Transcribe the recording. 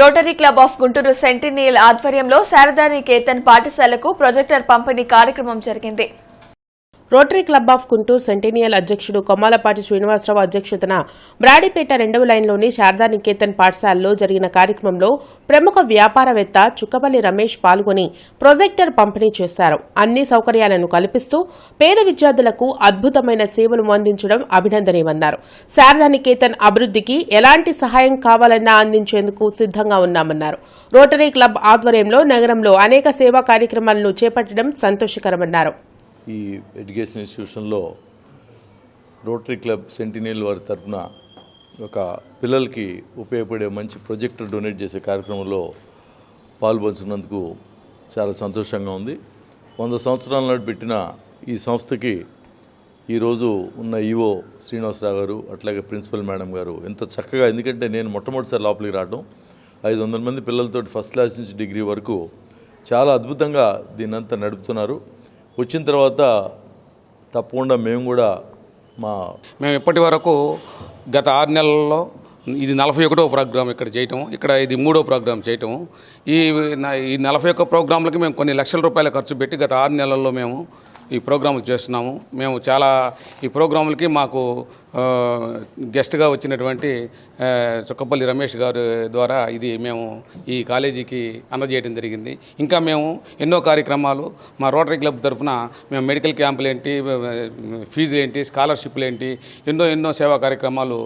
Rotary Club of Guntur Centennial ఆధ్వర్యంలో శారదా కేతన్ పాఠశాలకు projector పంపిణీ కార్యక్రమం జరిగింది. Rotary Club of Guntur Centennial అధ్యక్షుడు కొమ్మాలపాటి శ్రీనివాసరావు అధ్యక్షతన బ్రాడీపేట రెండవ లైన్లోని శారదా నికేతన్ పాఠశాలలో జరిగిన కార్యక్రమంలో ప్రముఖ వ్యాపారవేత్త చుక్కపల్లి రమేష్ పాల్గొని ప్రొజెక్టర్ పంపిణీ చేశారు. అన్ని సౌకర్యాలను కల్పిస్తూ పేద విద్యార్థులకు అద్భుతమైన సేవలు అందించడం అభినందనీయమన్నారు. శారదా నికేతన్ అభివృద్ధికి ఎలాంటి సహాయం కావాలన్నా అందించేందుకు సిద్ధంగా ఉన్నామన్నారు. రోటరీ క్లబ్ ఆధ్వర్యంలో నగరంలో అనేక సేవా కార్యక్రమాలను చేపట్టడం సంతోషకరమన్నారు. ఈ ఎడ్యుకేషన్ ఇన్స్టిట్యూషన్లో రోటరీ క్లబ్ సెంటినేల్ వారి తరఫున ఒక పిల్లలకి ఉపయోగపడే మంచి ప్రొజెక్టర్ డొనేట్ చేసే కార్యక్రమంలో పాల్పంచుకున్నందుకు చాలా సంతోషంగా ఉంది. వంద సంవత్సరాల నాటి పెట్టిన ఈ సంస్థకి ఈరోజు ఉన్న ఈవో శ్రీనివాసరావు గారు అట్లాగే ప్రిన్సిపల్ మేడం గారు ఎంత చక్కగా ఎందుకంటే నేను మొట్టమొదటిసారి లోపలికి రావడం ఐదు వందల మంది పిల్లలతో ఫస్ట్ క్లాస్ నుంచి డిగ్రీ వరకు చాలా అద్భుతంగా దీన్నంతా నడుపుతున్నారు. వచ్చిన తర్వాత తప్పకుండా మేము కూడా మా మేము ఇప్పటి వరకు గత ఆరు నెలల్లో ఇది నలభై ఒకటో ప్రోగ్రాం ఇక్కడ చేయటం ఇక్కడ ఇది మూడో ప్రోగ్రాం చేయటం ఈ ఈ నలభై ఒక్క ప్రోగ్రాంలకి మేము కొన్ని లక్షల రూపాయల ఖర్చు పెట్టి గత ఆరు నెలల్లో మేము ఈ ప్రోగ్రాములు చేస్తున్నాము. మేము చాలా ఈ ప్రోగ్రాములకి మాకు గెస్ట్గా వచ్చినటువంటి చుక్కపల్లి రమేష్ గారు ద్వారా ఇది మేము ఈ కాలేజీకి అందజేయడం జరిగింది. ఇంకా మేము ఎన్నో కార్యక్రమాలు మా రోటరీ క్లబ్ తరఫున మేము మెడికల్ క్యాంపులు ఏంటి ఫీజులు ఏంటి స్కాలర్షిప్లు ఏంటి ఎన్నో ఎన్నో సేవా కార్యక్రమాలు